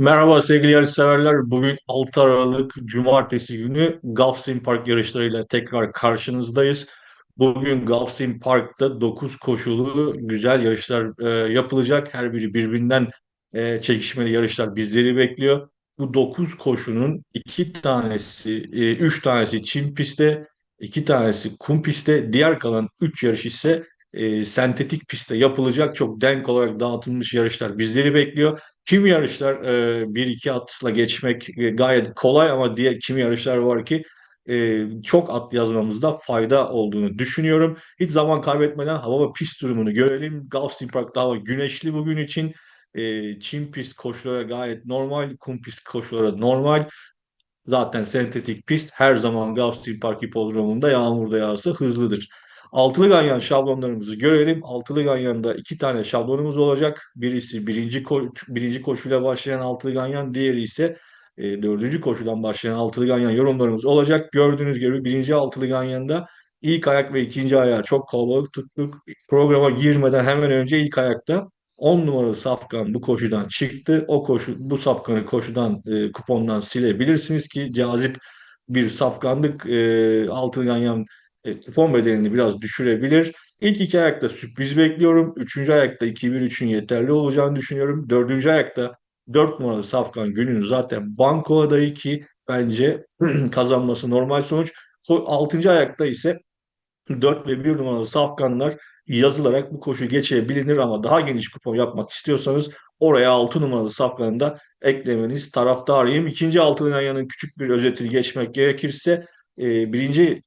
Merhaba sevgili yarışseverler. Bugün 6 Aralık Cumartesi günü Gulfstream Park yarışlarıyla tekrar karşınızdayız. Bugün Gulfstream Park'ta 9 koşulu güzel yarışlar e, yapılacak. Her biri birbirinden e, çekişmeli yarışlar bizleri bekliyor. Bu 9 koşunun 2 tanesi, e, 3 tanesi çim pistte, 2 tanesi kum pistte, diğer kalan 3 yarış ise e, sentetik pistte yapılacak. Çok denk olarak dağıtılmış yarışlar bizleri bekliyor. Kim yarışlar e, 1-2 atla geçmek e, gayet kolay ama diğer kimi yarışlar var ki e, çok at yazmamızda fayda olduğunu düşünüyorum. Hiç zaman kaybetmeden hava ve pist durumunu görelim. Gulfstream Park'ta hava güneşli bugün için. E, çim pist koşulara gayet normal, kum pist koşulara normal. Zaten sentetik pist her zaman Gulfstream Park hipodromunda yağmurda yağsa hızlıdır. Altılı ganyan şablonlarımızı görelim. Altılı ganyanda iki tane şablonumuz olacak. Birisi birinci, ko birinci koşuyla başlayan altılı ganyan, diğeri ise e, dördüncü koşudan başlayan altılı ganyan yorumlarımız olacak. Gördüğünüz gibi birinci altılı ganyanda ilk ayak ve ikinci ayağı çok kalabalık tuttuk. Programa girmeden hemen önce ilk ayakta 10 numaralı safkan bu koşudan çıktı. O koşu bu safkanı koşudan e, kupondan silebilirsiniz ki cazip bir safkanlık e, altılı ganyan e, kupon bedelini biraz düşürebilir. İlk iki ayakta sürpriz bekliyorum. Üçüncü ayakta 2-1-3'ün yeterli olacağını düşünüyorum. Dördüncü ayakta 4 numaralı Safkan gününü zaten banko adayı ki bence kazanması normal sonuç. Altıncı ayakta ise 4 ve 1 numaralı safkanlar yazılarak bu koşu geçebilir ama daha geniş kupon yapmak istiyorsanız oraya 6 numaralı safkanı da eklemeniz taraftarıyım. İkinci altının yanın küçük bir özetini geçmek gerekirse e, birinci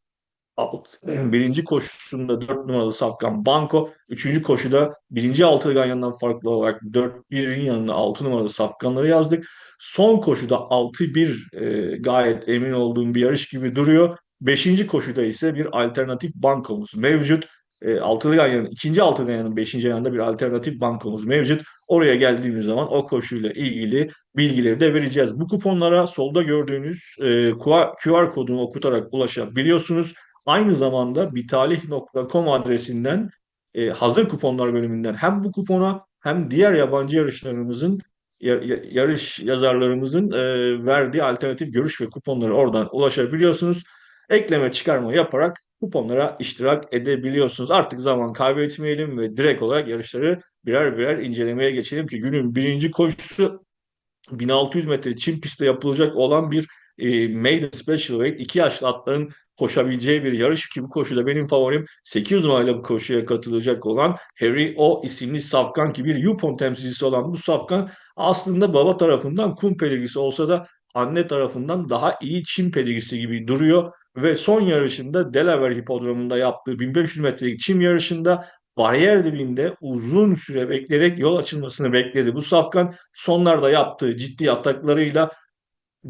birinci koşusunda 4 numaralı Safkan Banko. Üçüncü koşuda birinci altılı ganyandan farklı olarak 4-1'in yanına 6 numaralı Safkanları yazdık. Son koşuda 6-1 e, gayet emin olduğum bir yarış gibi duruyor. Beşinci koşuda ise bir alternatif bankomuz mevcut. E, altılı ganyanın, ikinci altılı ganyanın beşinci ayağında bir alternatif bankomuz mevcut. Oraya geldiğimiz zaman o koşuyla ilgili bilgileri de vereceğiz. Bu kuponlara solda gördüğünüz e, QR kodunu okutarak ulaşabiliyorsunuz. Aynı zamanda bitalih.com adresinden e, hazır kuponlar bölümünden hem bu kupona hem diğer yabancı yarışlarımızın yarış yazarlarımızın e, verdiği alternatif görüş ve kuponları oradan ulaşabiliyorsunuz. Ekleme çıkarma yaparak kuponlara iştirak edebiliyorsunuz. Artık zaman kaybetmeyelim ve direkt olarak yarışları birer birer incelemeye geçelim ki günün birinci koşusu 1600 metre çim pistte yapılacak olan bir e, Maiden Special Weight iki yaşlı atların koşabileceği bir yarış ki bu koşuda benim favorim 8 numarayla bu koşuya katılacak olan Harry O isimli safkan ki bir Yupon temsilcisi olan bu safkan aslında baba tarafından kum pedigrisi olsa da anne tarafından daha iyi Çin pedigrisi gibi duruyor ve son yarışında Delaware Hipodromu'nda yaptığı 1500 metrelik çim yarışında bariyer dibinde uzun süre bekleyerek yol açılmasını bekledi. Bu safkan sonlarda yaptığı ciddi ataklarıyla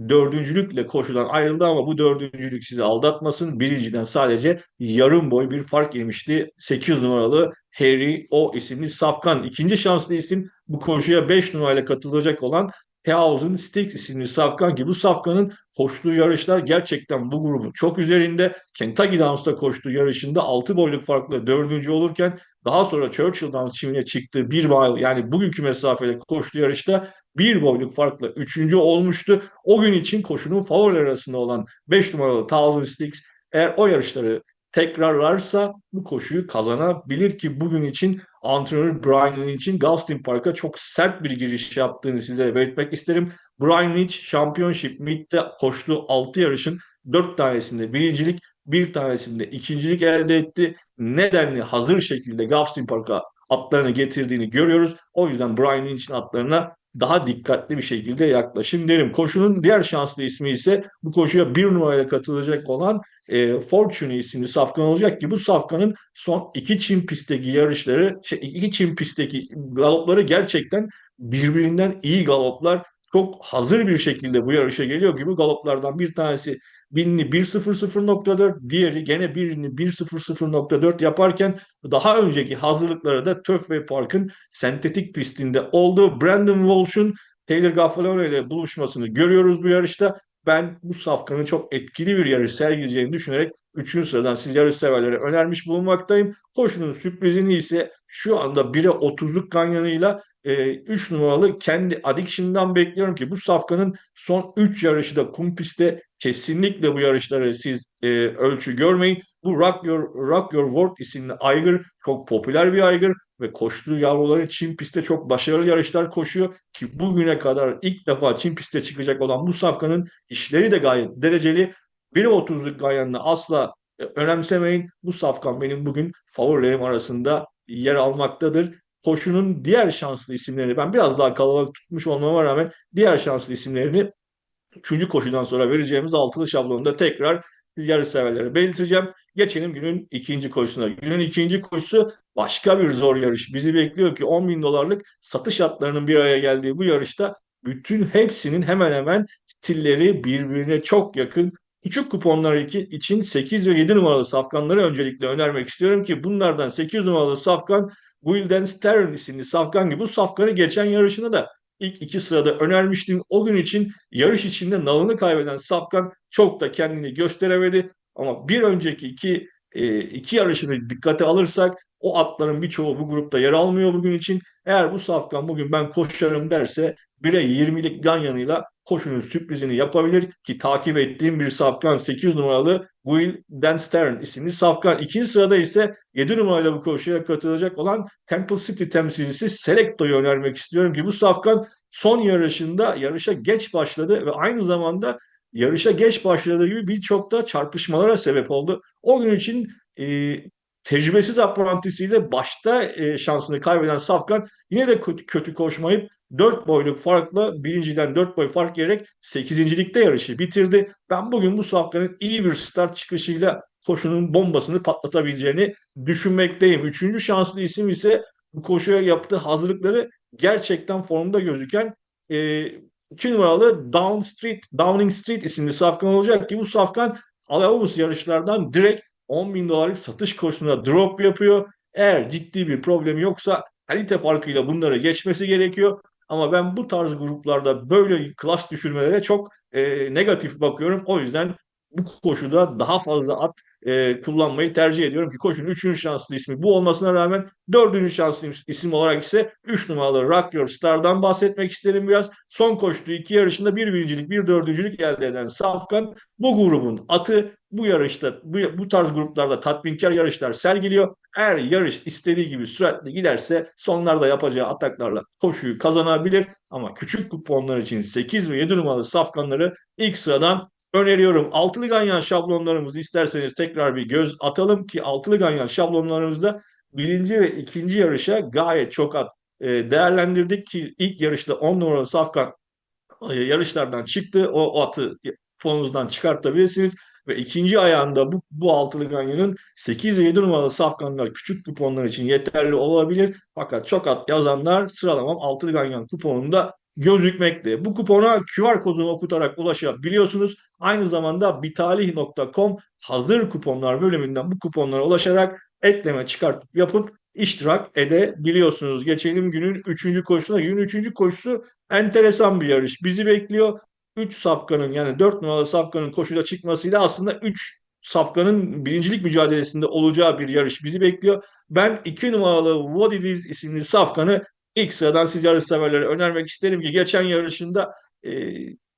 dördüncülükle koşudan ayrıldı ama bu dördüncülük sizi aldatmasın. Birinciden sadece yarım boy bir fark yemişti. 8 numaralı Harry O isimli Safkan. İkinci şanslı isim bu koşuya 5 numarayla katılacak olan Thousand Sticks isimli Safkan ki bu Safkan'ın koştuğu yarışlar gerçekten bu grubun çok üzerinde. Kentucky Downs'ta koştuğu yarışında 6 boyluk farkla dördüncü olurken daha sonra Churchill Downs çimine çıktığı bir mile yani bugünkü mesafede koştuğu yarışta bir boyluk farkla üçüncü olmuştu. O gün için koşunun favori arasında olan 5 numaralı Thousand Sticks eğer o yarışları tekrarlarsa bu koşuyu kazanabilir ki bugün için antrenör Brian Lynch için Gulfstream Park'a çok sert bir giriş yaptığını sizlere belirtmek isterim. Brian Lynch Championship Mid'de koştuğu 6 yarışın 4 tanesinde birincilik, bir tanesinde ikincilik elde etti. Nedenli hazır şekilde Gulfstream Park'a atlarını getirdiğini görüyoruz. O yüzden Brian Lynch'in atlarına daha dikkatli bir şekilde yaklaşın derim. Koşunun diğer şanslı ismi ise bu koşuya bir numarayla katılacak olan e, Fortune isimli safkan olacak ki bu safkanın son iki çim pistteki yarışları, şey, iki çim pistteki galopları gerçekten birbirinden iyi galoplar. Çok hazır bir şekilde bu yarışa geliyor gibi galoplardan bir tanesi binli 1.00.4 diğeri gene birini 1.00.4 yaparken daha önceki hazırlıkları da Töff Park'ın sentetik pistinde olduğu Brandon Walsh'un Taylor Gaffalone ile buluşmasını görüyoruz bu yarışta. Ben bu safkanın çok etkili bir yarış sergileyeceğini düşünerek 3. sıradan siz yarış severlere önermiş bulunmaktayım. Koşunun sürprizini ise şu anda 1'e 30'luk ganyanıyla 3 numaralı kendi Addiction'dan bekliyorum ki bu safkanın son 3 yarışı da kum pistte kesinlikle bu yarışları siz e, ölçü görmeyin. Bu Rock Your, Rock Your World isimli aygır çok popüler bir aygır ve koştuğu yavruları Çin pistte çok başarılı yarışlar koşuyor ki bugüne kadar ilk defa Çin pistte çıkacak olan bu safkanın işleri de gayet dereceli. 1.30'luk ganyanını asla e, önemsemeyin. Bu safkan benim bugün favorilerim arasında yer almaktadır. Koşunun diğer şanslı isimlerini ben biraz daha kalabalık tutmuş olmama rağmen diğer şanslı isimlerini üçüncü koşudan sonra vereceğimiz altılı şablonunda tekrar yarış severlere belirteceğim. Geçelim günün ikinci koşusuna. Günün ikinci koşusu başka bir zor yarış. Bizi bekliyor ki 10 bin dolarlık satış hatlarının bir araya geldiği bu yarışta bütün hepsinin hemen hemen stilleri birbirine çok yakın. Küçük kuponlar için 8 ve 7 numaralı safkanları öncelikle önermek istiyorum ki bunlardan 8 numaralı safkan Wilden Stern isimli safkan gibi bu safkanı geçen yarışında da ilk iki sırada önermiştim. O gün için yarış içinde nalını kaybeden Safkan çok da kendini gösteremedi. Ama bir önceki iki, e, iki yarışını dikkate alırsak o atların birçoğu bu grupta yer almıyor bugün için. Eğer bu Safkan bugün ben koşarım derse 1'e 20'lik yanıyla koşunun sürprizini yapabilir ki takip ettiğim bir Safkan 8 numaralı Will Danstern isimli Safkan. İkinci sırada ise 7 numarayla bu koşuya katılacak olan Temple City temsilcisi Selecto'yu önermek istiyorum ki bu Safkan son yarışında yarışa geç başladı ve aynı zamanda yarışa geç başladığı gibi birçok da çarpışmalara sebep oldu. O gün için e, tecrübesiz aprantisiyle başta e, şansını kaybeden Safkan yine de kötü, kötü koşmayıp 4 boyluk farkla birinciden 4 boy fark yerek 8. yarışı bitirdi. Ben bugün bu Safkan'ın iyi bir start çıkışıyla koşunun bombasını patlatabileceğini düşünmekteyim. Üçüncü şanslı isim ise bu koşuya yaptığı hazırlıkları gerçekten formda gözüken e, 2 numaralı Down Street, Downing Street isimli safkan olacak ki bu safkan Alavus yarışlardan direkt 10 bin dolarlık satış kursuna drop yapıyor. Eğer ciddi bir problemi yoksa kalite farkıyla bunları geçmesi gerekiyor. Ama ben bu tarz gruplarda böyle klas düşürmelere çok e, negatif bakıyorum. O yüzden bu koşuda daha fazla at e, kullanmayı tercih ediyorum ki koşunun üçüncü şanslı ismi bu olmasına rağmen dördüncü şanslı isim olarak ise 3 numaralı Rock Your Star'dan bahsetmek isterim biraz. Son koştuğu iki yarışında bir birincilik bir dördüncülük elde eden Safkan bu grubun atı bu yarışta bu, bu tarz gruplarda tatminkar yarışlar sergiliyor. Eğer yarış istediği gibi süratli giderse sonlarda yapacağı ataklarla koşuyu kazanabilir. Ama küçük kuponlar için 8 ve 7 numaralı safkanları ilk sıradan öneriyorum. Altılı ganyan şablonlarımızı isterseniz tekrar bir göz atalım ki altılı ganyan şablonlarımızda birinci ve ikinci yarışa gayet çok at e, değerlendirdik ki ilk yarışta 10 numaralı Safkan e, yarışlardan çıktı. O, o atı fonunuzdan çıkartabilirsiniz. Ve ikinci ayağında bu, bu altılı ganyanın 8 ve 7 numaralı safkanlar küçük kuponlar için yeterli olabilir. Fakat çok at yazanlar sıralamam altılı ganyan kuponunda gözükmekte. Bu kupona QR kodunu okutarak ulaşabiliyorsunuz. Aynı zamanda bitalih.com hazır kuponlar bölümünden bu kuponlara ulaşarak ekleme çıkartıp yapıp iştirak edebiliyorsunuz. Geçelim günün 3. koşusuna. Günün 3. koşusu enteresan bir yarış. Bizi bekliyor. 3 safkanın yani 4 numaralı safkanın koşuda çıkmasıyla aslında 3 safkanın birincilik mücadelesinde olacağı bir yarış bizi bekliyor. Ben 2 numaralı What It Is isimli safkanı ilk sıradan siz yarış severlere önermek isterim ki geçen yarışında e,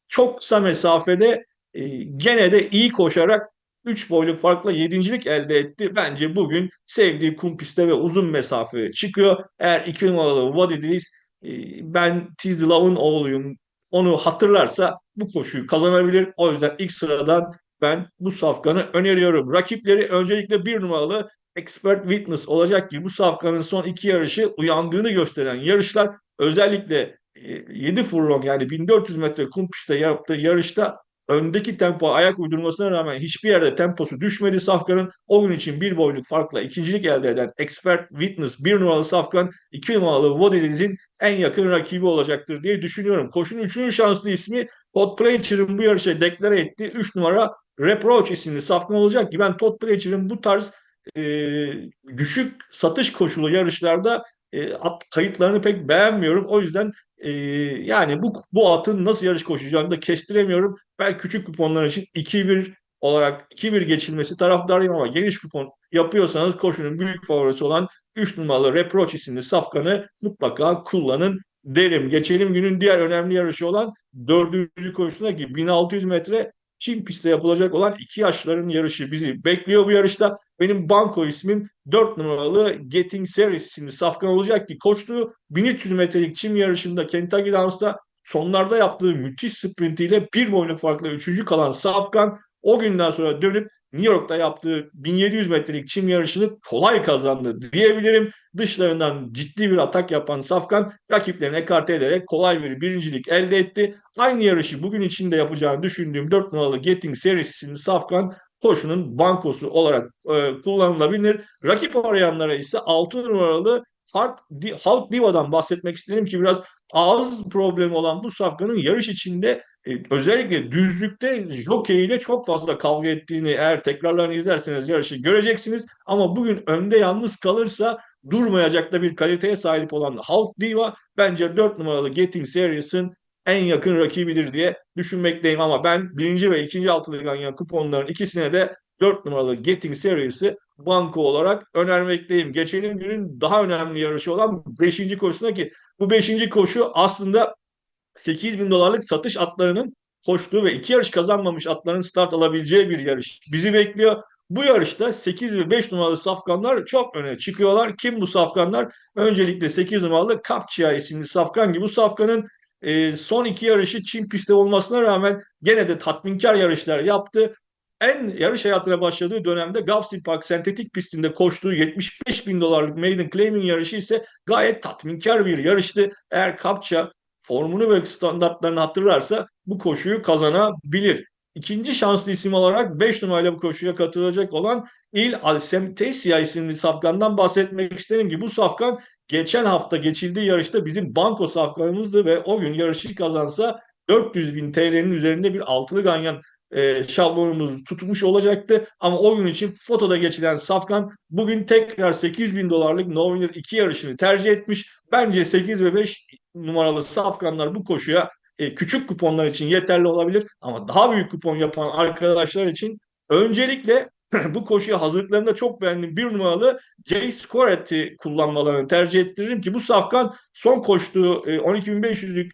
çok kısa mesafede e, gene de iyi koşarak 3 boyluk farkla yedincilik elde etti. Bence bugün sevdiği kum pistte ve uzun mesafeye çıkıyor. Eğer 2 numaralı What It Is e, ben Tiz Love'ın oğluyum onu hatırlarsa bu koşuyu kazanabilir. O yüzden ilk sıradan ben bu safkanı öneriyorum. Rakipleri öncelikle bir numaralı Expert Witness olacak ki bu safkanın son iki yarışı uyandığını gösteren yarışlar özellikle 7 e, furlong yani 1400 metre kum pistte yaptığı yarışta öndeki tempo ayak uydurmasına rağmen hiçbir yerde temposu düşmedi Safkan'ın. O gün için bir boyluk farkla ikincilik elde eden Expert Witness bir numaralı Safkan, iki numaralı Wodilis'in en yakın rakibi olacaktır diye düşünüyorum. Koşunun üçüncü şanslı ismi Todd Pletcher'ın bu yarışa deklare ettiği 3 numara Reproach isimli Safkan olacak ki ben Todd Pletcher'ın bu tarz e, düşük satış koşulu yarışlarda e, kayıtlarını pek beğenmiyorum. O yüzden e, yani bu bu atın nasıl yarış koşacağını da kestiremiyorum. Ben küçük kuponlar için 2-1 olarak 2-1 geçilmesi taraftarıyım ama geniş kupon yapıyorsanız koşunun büyük favorisi olan 3 numaralı Reproach isimli safkanı mutlaka kullanın derim. Geçelim günün diğer önemli yarışı olan dördüncü koşusuna ki 1600 metre Çin pistte yapılacak olan iki yaşların yarışı bizi bekliyor bu yarışta. Benim banko ismim 4 numaralı Getting Series isimli safkan olacak ki koştuğu 1300 metrelik çim yarışında Kentucky Downs'ta sonlarda yaptığı müthiş sprintiyle bir boyunluk farkla üçüncü kalan Safkan o günden sonra dönüp New York'ta yaptığı 1700 metrelik çim yarışını kolay kazandı diyebilirim. Dışlarından ciddi bir atak yapan Safkan rakiplerini ekarte ederek kolay bir birincilik elde etti. Aynı yarışı bugün içinde yapacağını düşündüğüm 4 numaralı Getting Series'in Safkan koşunun bankosu olarak e, kullanılabilir. Rakip arayanlara ise 6 numaralı Hulk, Hulk Diva'dan bahsetmek istedim ki biraz ağız problemi olan bu safkanın yarış içinde özellikle düzlükte jockey ile çok fazla kavga ettiğini eğer tekrarlarını izlerseniz yarışı göreceksiniz. Ama bugün önde yalnız kalırsa durmayacak da bir kaliteye sahip olan Hulk Diva bence 4 numaralı Getting Serious'ın en yakın rakibidir diye düşünmekteyim ama ben birinci ve ikinci altılı ganyan kuponların ikisine de 4 numaralı Getting Serious'ı banko olarak önermekteyim. Geçelim günün daha önemli yarışı olan 5. koşusuna ki bu 5. koşu aslında 8 bin dolarlık satış atlarının koştuğu ve iki yarış kazanmamış atların start alabileceği bir yarış bizi bekliyor. Bu yarışta 8 ve 5 numaralı safkanlar çok öne çıkıyorlar. Kim bu safkanlar? Öncelikle 8 numaralı Kapçia isimli safkan gibi bu safkanın e, son iki yarışı Çin pistte olmasına rağmen gene de tatminkar yarışlar yaptı en yarış hayatına başladığı dönemde Gulfstream Park sentetik pistinde koştuğu 75 bin dolarlık Maiden Claiming yarışı ise gayet tatminkar bir yarıştı. Eğer Kapça formunu ve standartlarını hatırlarsa bu koşuyu kazanabilir. İkinci şanslı isim olarak 5 numarayla bu koşuya katılacak olan Il Alsemtesia isimli safkandan bahsetmek isterim ki bu safkan geçen hafta geçildiği yarışta bizim banko safkanımızdı ve o gün yarışı kazansa 400 bin TL'nin üzerinde bir altılı ganyan e, şablonumuz tutmuş olacaktı. Ama o gün için fotoda geçilen Safkan bugün tekrar 8 bin dolarlık No Winner 2 yarışını tercih etmiş. Bence 8 ve 5 numaralı Safkanlar bu koşuya e, küçük kuponlar için yeterli olabilir. Ama daha büyük kupon yapan arkadaşlar için öncelikle bu koşuya hazırlıklarında çok beğendiğim bir numaralı J Squarett'i kullanmalarını tercih ettiririm ki bu safkan son koştuğu e, 12.500'lük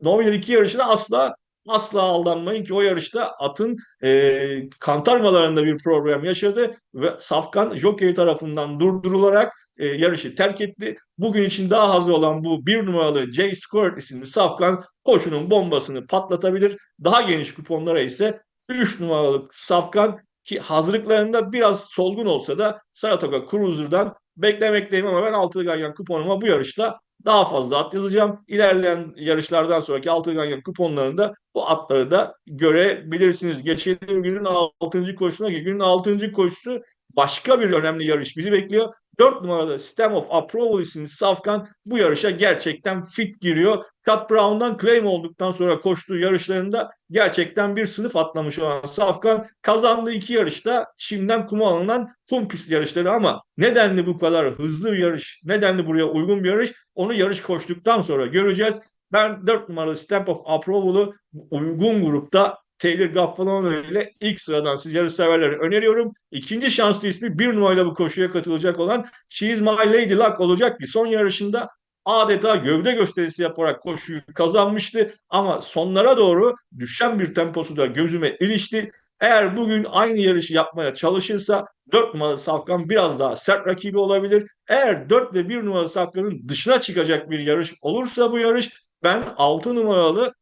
No Winner 2 yarışına asla asla aldanmayın ki o yarışta atın e, kantarmalarında bir problem yaşadı ve Safkan jockey tarafından durdurularak e, yarışı terk etti. Bugün için daha hazır olan bu bir numaralı J Squirt isimli Safkan koşunun bombasını patlatabilir. Daha geniş kuponlara ise 3 numaralı Safkan ki hazırlıklarında biraz solgun olsa da Saratoga Cruiser'dan beklemekteyim ama ben altılı ganyan kuponuma bu yarışta daha fazla at yazacağım. İlerleyen yarışlardan sonraki altı ganyan kuponlarında bu atları da görebilirsiniz. Geçelim günün 6. koşusuna ki günün 6. koşusu başka bir önemli yarış bizi bekliyor. 4 numaralı Stem of Approval isimli Safkan bu yarışa gerçekten fit giriyor. Cut Brown'dan claim olduktan sonra koştuğu yarışlarında gerçekten bir sınıf atlamış olan Safkan kazandığı iki yarışta şimdiden kuma alınan kum pist yarışları ama nedenli bu kadar hızlı bir yarış, nedenli buraya uygun bir yarış onu yarış koştuktan sonra göreceğiz. Ben 4 numaralı Stamp of Approval'ı uygun grupta Taylor Gaffalone ile ilk sıradan siz yarış severleri öneriyorum. İkinci şanslı ismi bir numarayla bu koşuya katılacak olan She's My Lady Luck olacak ki son yarışında adeta gövde gösterisi yaparak koşuyu kazanmıştı. Ama sonlara doğru düşen bir temposu da gözüme ilişti. Eğer bugün aynı yarışı yapmaya çalışırsa 4 numaralı Safkan biraz daha sert rakibi olabilir. Eğer 4 ve 1 numaralı Safkan'ın dışına çıkacak bir yarış olursa bu yarış ben 6 numaralı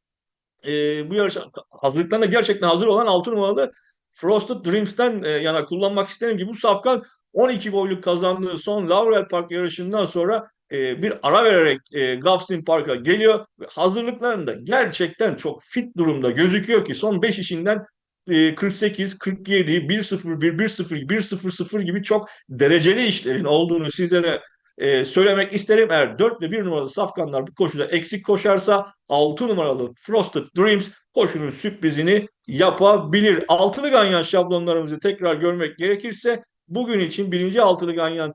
e, bu yarış hazırlıklarına gerçekten hazır olan 6 numaralı Frosted Dreams'ten e, yana kullanmak isterim ki bu Safkan 12 boyluk kazandığı son Laurel Park yarışından sonra e, bir ara vererek e, Gulfstream Park'a geliyor. Hazırlıklarında gerçekten çok fit durumda gözüküyor ki son 5 işinden 48, 47, 1-0, 1-0, 1-0-0 gibi çok dereceli işlerin olduğunu sizlere e, söylemek isterim. Eğer 4 ve 1 numaralı safkanlar bu koşuda eksik koşarsa 6 numaralı Frosted Dreams koşunun sürprizini yapabilir. Altılı ganyan şablonlarımızı tekrar görmek gerekirse bugün için birinci altılı ganyan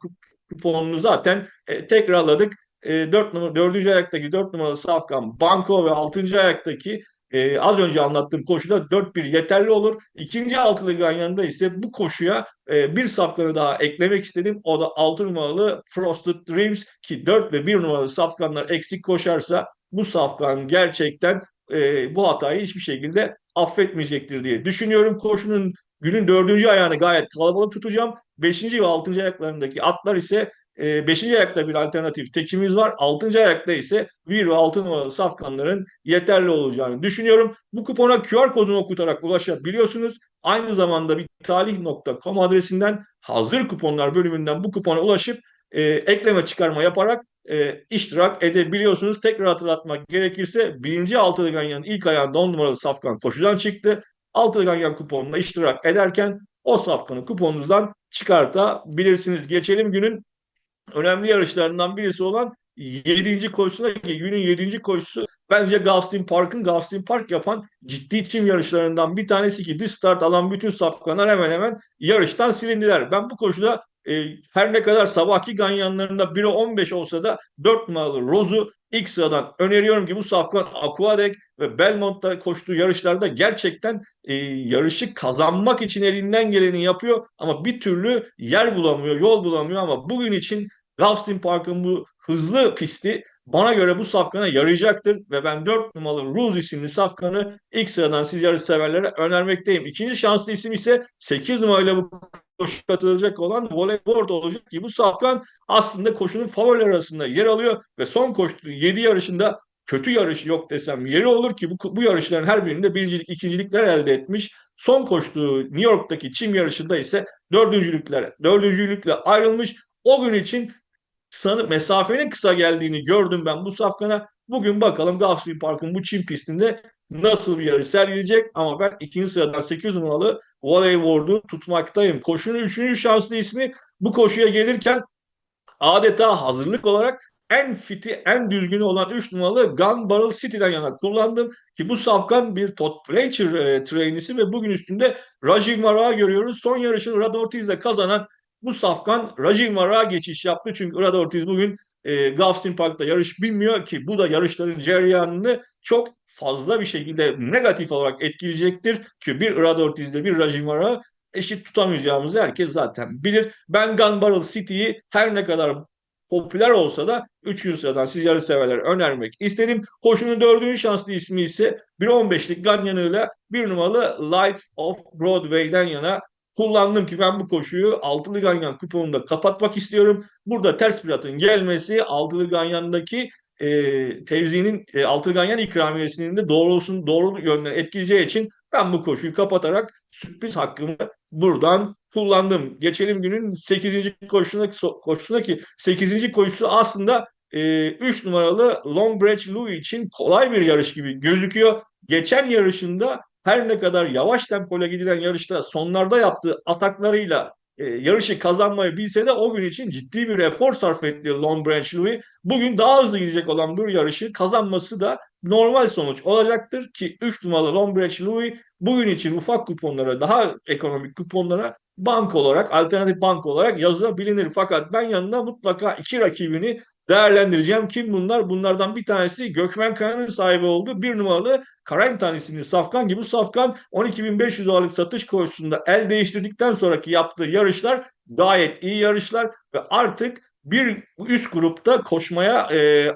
kuponunu zaten e, tekrarladık. E, 4 numara, 4. ayaktaki 4 numaralı safkan Banko ve 6. ayaktaki e, az önce anlattığım koşuda 4-1 yeterli olur. İkinci altılı ganyanında ise bu koşuya e, bir safkanı daha eklemek istedim. O da 6 numaralı Frosted Dreams ki 4 ve 1 numaralı safkanlar eksik koşarsa bu safkan gerçekten e, bu hatayı hiçbir şekilde affetmeyecektir diye düşünüyorum. Koşunun günün dördüncü ayağını gayet kalabalık tutacağım. Beşinci ve altıncı ayaklarındaki atlar ise e, beşinci ayakta bir alternatif tekimiz var. Altıncı ayakta ise bir ve altı numaralı safkanların yeterli olacağını düşünüyorum. Bu kupona QR kodunu okutarak ulaşabiliyorsunuz. Aynı zamanda bir talih.com adresinden hazır kuponlar bölümünden bu kupona ulaşıp e, ekleme çıkarma yaparak e, iştirak edebiliyorsunuz. Tekrar hatırlatmak gerekirse birinci altılı ganyanın ilk ayağında 10 numaralı safkan koşudan çıktı. Altılı ganyan kuponuna iştirak ederken o safkanı kuponunuzdan çıkartabilirsiniz. Geçelim günün önemli yarışlarından birisi olan 7. koşusuna günün 7. koşusu bence Gulfstream Park'ın Gulfstream Park yapan ciddi çim yarışlarından bir tanesi ki diş start alan bütün safkanlar hemen hemen yarıştan silindiler. Ben bu koşuda e, her ne kadar sabahki ganyanlarında 1'e 15 olsa da 4 numaralı Rose'u ilk sıradan öneriyorum ki bu safkan Aquadec ve Belmont'ta koştuğu yarışlarda gerçekten e, yarışı kazanmak için elinden geleni yapıyor ama bir türlü yer bulamıyor, yol bulamıyor ama bugün için Gulfstream Park'ın bu hızlı pisti bana göre bu safkana yarayacaktır ve ben 4 numaralı Rose isimli safkanı ilk sıradan siz yarış severlere önermekteyim. İkinci şanslı isim ise 8 numarayla bu koşu katılacak olan voleybol olacak ki bu safkan aslında koşunun favoriler arasında yer alıyor ve son koştuğu 7 yarışında kötü yarış yok desem yeri olur ki bu, bu yarışların her birinde birincilik, ikincilikler elde etmiş. Son koştuğu New York'taki çim yarışında ise dördüncülükler, dördüncülükle ayrılmış. O gün için sanı, mesafenin kısa geldiğini gördüm ben bu safkana. Bugün bakalım Gulfstream Park'ın bu çim pistinde nasıl bir yarış sergileyecek ama ben ikinci sıradan 8 numaralı Volley Ward'u tutmaktayım. Koşunun üçüncü şanslı ismi bu koşuya gelirken adeta hazırlık olarak en fiti, en düzgünü olan 3 numaralı Gun Barrel City'den yana kullandım. Ki bu safkan bir Todd Pletcher e, trainisi ve bugün üstünde Rajiv Mara görüyoruz. Son yarışını Rad Ortiz'le kazanan bu safkan Rajiv Mara geçiş yaptı. Çünkü Rad Ortiz bugün e, Gulfstream Park'ta yarış bilmiyor ki bu da yarışların cereyanını çok fazla bir şekilde negatif olarak etkileyecektir. Ki bir Rad Ortiz'le bir Rajiv Mara eşit tutamayacağımızı herkes zaten bilir. Ben Gun Barrel City'yi her ne kadar popüler olsa da 3. sıradan siz yarış severler önermek istedim. Koşunun dördüncü şanslı ismi ise 1.15'lik Ganyan'ıyla bir numaralı Lights of Broadway'den yana kullandım ki ben bu koşuyu altılı ganyan kuponunda kapatmak istiyorum. Burada ters piratın gelmesi altılı ganyandaki e, tevzinin e, altılı ganyan ikramiyesinin de doğrusun doğru yönden etkileyeceği için ben bu koşuyu kapatarak sürpriz hakkımı buradan kullandım. Geçelim günün 8. koşusuna, koşusuna ki 8. koşusu aslında e, 3 numaralı Long Branch Louis için kolay bir yarış gibi gözüküyor. Geçen yarışında her ne kadar yavaş tempoyla gidilen yarışta sonlarda yaptığı ataklarıyla e, yarışı kazanmayı bilse de o gün için ciddi bir efor sarf etti Long Branch Louis. Bugün daha hızlı gidecek olan bu yarışı kazanması da normal sonuç olacaktır ki 3 numaralı Long Branch Louis bugün için ufak kuponlara, daha ekonomik kuponlara bank olarak, alternatif bank olarak yazılabilir. Fakat ben yanında mutlaka iki rakibini değerlendireceğim. Kim bunlar? Bunlardan bir tanesi Gökmen Kaya'nın sahibi olduğu bir numaralı Karantan isimli Safkan gibi. Bu Safkan 12.500 dolarlık satış koşusunda el değiştirdikten sonraki yaptığı yarışlar gayet iyi yarışlar ve artık bir üst grupta koşmaya e,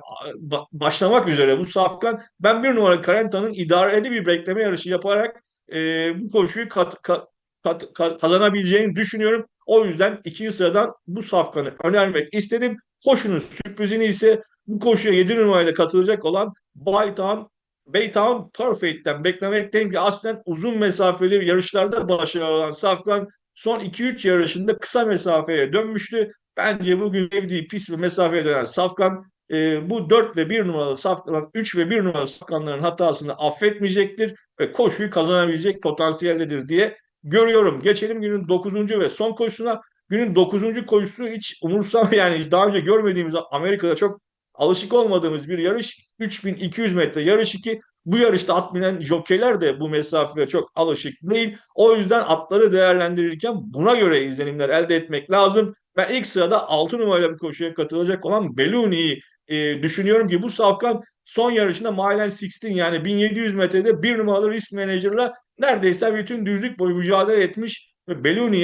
başlamak üzere bu Safkan. Ben bir numaralı Karenta'nın idareli bir bekleme yarışı yaparak e, bu koşuyu kat, kat, kat, kazanabileceğini düşünüyorum. O yüzden ikinci sıradan bu safkanı önermek istedim. Koşunun sürprizini ise bu koşuya 7 numarayla katılacak olan Baytown Baytown Perfect'ten beklemekteyim ki aslen uzun mesafeli yarışlarda başarılı olan Safkan son 2-3 yarışında kısa mesafeye dönmüştü. Bence bugün sevdiği pis ve mesafeye dönen Safkan e, bu 4 ve 1 numaralı Safkan, 3 ve 1 numaralı Safkanların hatasını affetmeyecektir ve koşuyu kazanabilecek potansiyeldedir diye görüyorum. Geçelim günün 9. ve son koşusuna. Günün 9. koşusu hiç umursam yani daha önce görmediğimiz Amerika'da çok alışık olmadığımız bir yarış. 3200 metre yarışı ki bu yarışta at binen jokeyler de bu mesafeye çok alışık değil. O yüzden atları değerlendirirken buna göre izlenimler elde etmek lazım. Ben ilk sırada 6 numarayla bir koşuya katılacak olan Beluni'yi e, düşünüyorum ki bu safkan son yarışında Mile 16 yani 1700 metrede bir numaralı risk manager'la neredeyse bütün düzlük boyu mücadele etmiş ve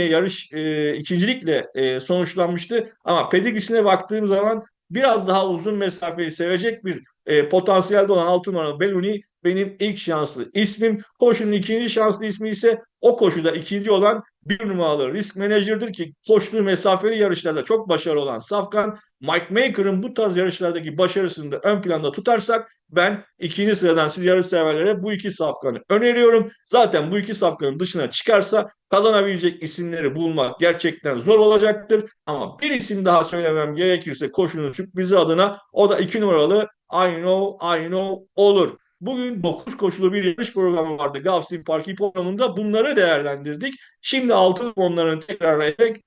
yarış e, ikincilikle e, sonuçlanmıştı. Ama pedigrisine baktığım zaman biraz daha uzun mesafeyi sevecek bir e, potansiyelde olan 6 numaralı Belluni benim ilk şanslı ismim. Koşunun ikinci şanslı ismi ise o koşuda ikinci olan bir numaralı risk menajerdir ki koştuğu mesafeli yarışlarda çok başarılı olan Safkan. Mike Maker'ın bu tarz yarışlardaki başarısını da ön planda tutarsak ben ikinci sıradan siz yarış severlere bu iki safkanı öneriyorum. Zaten bu iki safkanın dışına çıkarsa kazanabilecek isimleri bulmak gerçekten zor olacaktır. Ama bir isim daha söylemem gerekirse koşunun sürprizi adına o da iki numaralı I know, I know olur. Bugün 9 koşulu bir yarış programı vardı Gulfstream Park programında. Bunları değerlendirdik. Şimdi altılı onların tekrar ederek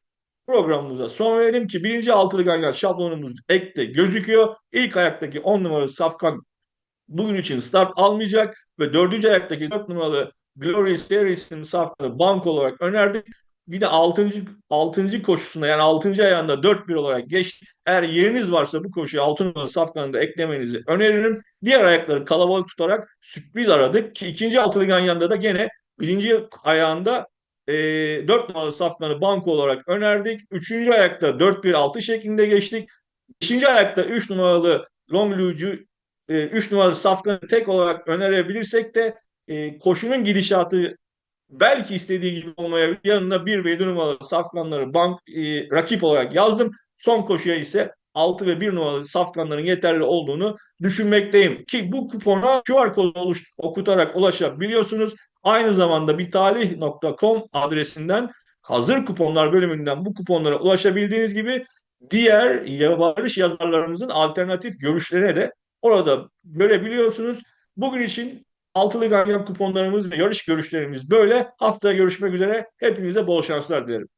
programımıza son verelim ki birinci altılı ganyan şablonumuz ekte gözüküyor. İlk ayaktaki 10 numaralı Safkan bugün için start almayacak ve dördüncü ayaktaki 4 numaralı Glory Series'in Safkan'ı bank olarak önerdik. Bir de 6. 6. koşusunda yani 6. ayağında 4-1 olarak geçti. Eğer yeriniz varsa bu koşuya 6 numaralı Safkan'ı da eklemenizi öneririm. Diğer ayakları kalabalık tutarak sürpriz aradık ki ikinci altılı ganyanda da gene birinci ayağında e, 4 numaralı Safkan'ı banko olarak önerdik. Üçüncü ayakta 4-1-6 şeklinde geçtik. Beşinci ayakta 3 numaralı Longlu'cu 3 numaralı Safkan'ı tek olarak önerebilirsek de e, koşunun gidişatı belki istediği gibi olmayabilir. Yanına 1 ve 7 numaralı Safkanları bank e, rakip olarak yazdım. Son koşuya ise 6 ve 1 numaralı safkanların yeterli olduğunu düşünmekteyim. Ki bu kupona QR kodu oluş, okutarak ulaşabiliyorsunuz. Aynı zamanda bitalih.com adresinden hazır kuponlar bölümünden bu kuponlara ulaşabildiğiniz gibi diğer yarış yazarlarımızın alternatif görüşlerine de orada görebiliyorsunuz. Bugün için altılı ganyan kuponlarımız ve yarış görüşlerimiz böyle. Haftaya görüşmek üzere. Hepinize bol şanslar dilerim.